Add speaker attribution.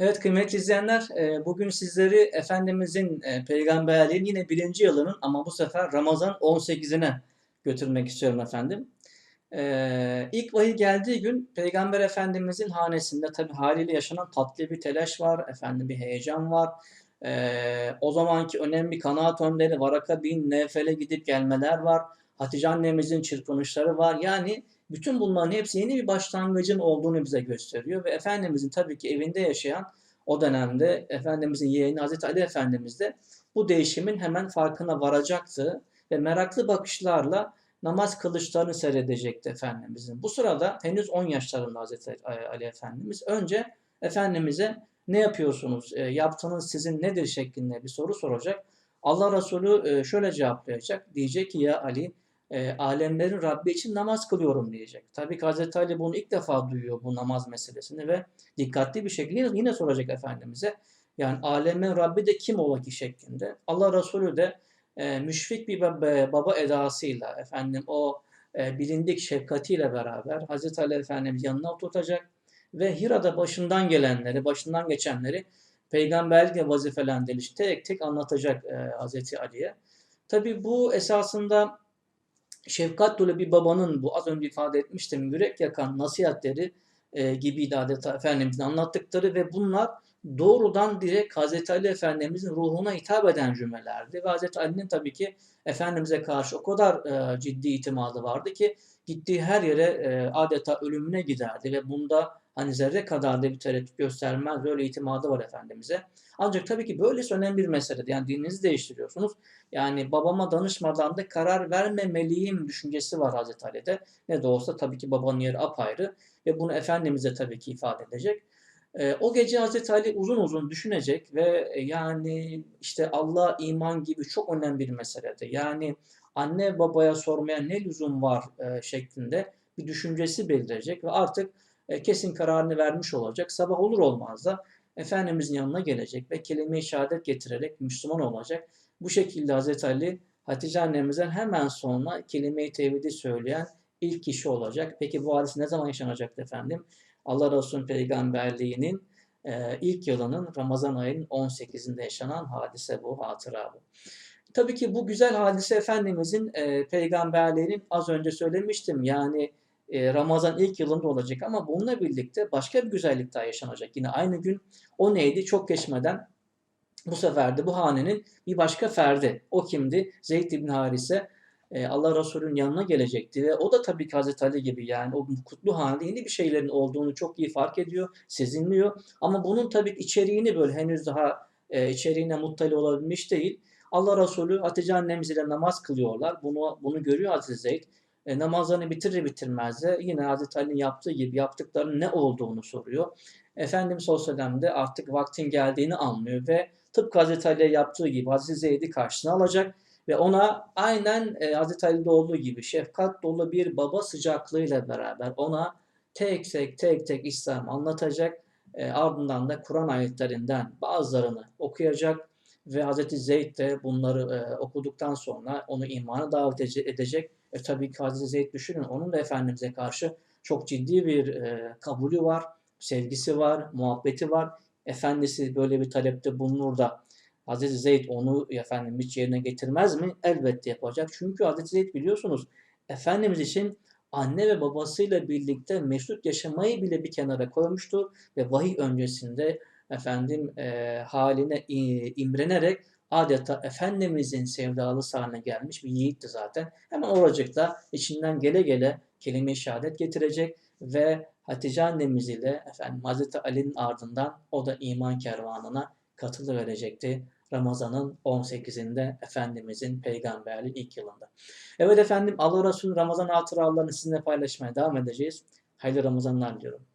Speaker 1: Evet kıymetli izleyenler, e, bugün sizleri Efendimizin e, peygamberliğinin yine birinci yılının ama bu sefer Ramazan 18'ine götürmek istiyorum efendim. E, İlk vahiy geldiği gün Peygamber Efendimizin hanesinde tabi haliyle yaşanan tatlı bir telaş var, efendim bir heyecan var. O zamanki önemli kanaat önderi Varaka bin Nevfel'e gidip gelmeler var. Hatice annemizin çırpınışları var. Yani bütün bunların hepsi yeni bir başlangıcın olduğunu bize gösteriyor ve Efendimizin tabii ki evinde yaşayan o dönemde Efendimizin yeğeni Hazreti Ali Efendimiz de bu değişimin hemen farkına varacaktı ve meraklı bakışlarla namaz kılıçlarını seyredecekti Efendimizin. Bu sırada henüz 10 yaşlarında Hazreti Ali Efendimiz önce Efendimiz'e ne yapıyorsunuz, e, yaptığınız sizin nedir şeklinde bir soru soracak. Allah Resulü e, şöyle cevaplayacak. Diyecek ki ya Ali e, alemlerin Rabbi için namaz kılıyorum diyecek. Tabii ki Hazreti Ali bunu ilk defa duyuyor bu namaz meselesini ve dikkatli bir şekilde yine, soracak Efendimiz'e. Yani alemin Rabbi de kim ola ki şeklinde. Allah Resulü de e, müşfik bir baba, baba edasıyla efendim o e, bilindik şefkatiyle beraber Hazreti Ali Efendimiz yanına oturtacak ve Hira'da başından gelenleri, başından geçenleri peygamberlikle vazifelendiriliş tek tek anlatacak e, Hazreti Ali'ye. Tabi bu esasında şefkat dolu bir babanın bu az önce ifade etmiştim yürek yakan nasihatleri e, gibiydi adeta Efendimizin anlattıkları ve bunlar doğrudan direkt Hazreti Ali Efendimizin ruhuna hitap eden cümlelerdi. Ve Hazreti Ali'nin tabii ki Efendimiz'e karşı o kadar e, ciddi itimadı vardı ki gittiği her yere e, adeta ölümüne giderdi ve bunda hani zerre kadar da bir tereddüt göstermez. Böyle itimadı var Efendimiz'e. Ancak tabii ki böylesi önemli bir meseledir. Yani dininizi değiştiriyorsunuz. Yani babama danışmadan da karar vermemeliyim düşüncesi var Hazreti Ali'de. Ne de olsa tabii ki babanın yeri apayrı ve bunu Efendimiz'e tabii ki ifade edecek. E, o gece Hazreti Ali uzun uzun düşünecek ve e, yani işte Allah iman gibi çok önemli bir meselede. Yani anne babaya sormaya ne lüzum var e, şeklinde bir düşüncesi belirecek ve artık e, kesin kararını vermiş olacak. Sabah olur olmaz da Efendimizin yanına gelecek ve kelime-i şehadet getirerek Müslüman olacak. Bu şekilde Hazreti Ali Hatice annemizden hemen sonra kelime-i tevhidi söyleyen ilk kişi olacak. Peki bu hadis ne zaman yaşanacaktı efendim? Allah Resulü'nün peygamberliğinin e, ilk yılının Ramazan ayının 18'inde yaşanan hadise bu, hatıra bu. Tabii ki bu güzel hadise Efendimizin e, peygamberliğinin az önce söylemiştim. Yani e, Ramazan ilk yılında olacak ama bununla birlikte başka bir güzellik daha yaşanacak. Yine aynı gün o neydi? Çok geçmeden bu sefer de bu hanenin bir başka ferdi. O kimdi? Zeyd ibn Harise e, Allah Resulü'nün yanına gelecekti ve o da tabii ki Hazreti Ali gibi yani o kutlu hanede yeni bir şeylerin olduğunu çok iyi fark ediyor, sezinliyor. Ama bunun tabii içeriğini böyle henüz daha e, içeriğine muttali olabilmiş değil. Allah Resulü Hatice annemiz ile namaz kılıyorlar. Bunu bunu görüyor Hazreti Zeyd. E, namazlarını bitirir bitirmez de yine Hazreti Ali'nin yaptığı gibi yaptıklarının ne olduğunu soruyor. Efendimiz Aleyhisselam de artık vaktin geldiğini anlıyor ve tıpkı Hazreti Ali'ye yaptığı gibi Hazreti Zeyd'i karşısına alacak ve ona aynen e, Hazreti Ali'de olduğu gibi şefkat dolu bir baba sıcaklığıyla beraber ona tek tek tek tek İslam anlatacak. E, ardından da Kur'an ayetlerinden bazılarını okuyacak ve Hazreti Zeyd de bunları e, okuduktan sonra onu imana davet edecek. E, tabii ki Hazreti Zeyd düşünün onun da Efendimiz'e karşı çok ciddi bir e, kabulü var, sevgisi var, muhabbeti var. Efendisi böyle bir talepte bulunur da Hazreti Zeyd onu efendim hiç yerine getirmez mi? Elbette yapacak. Çünkü Hazreti Zeyd biliyorsunuz Efendimiz için anne ve babasıyla birlikte meşrut yaşamayı bile bir kenara koymuştu ve vahiy öncesinde efendim e, haline imrenerek adeta Efendimizin sevdalısı haline gelmiş bir yiğitti zaten. Hemen oracıkta içinden gele gele kelime-i şehadet getirecek ve Hatice annemiz ile efendim Hazreti Ali'nin ardından o da iman kervanına katılı verecekti. Ramazan'ın 18'inde Efendimizin peygamberliği ilk yılında. Evet efendim Allah Resulü Ramazan hatıralarını sizinle paylaşmaya devam edeceğiz. Hayırlı Ramazanlar diliyorum.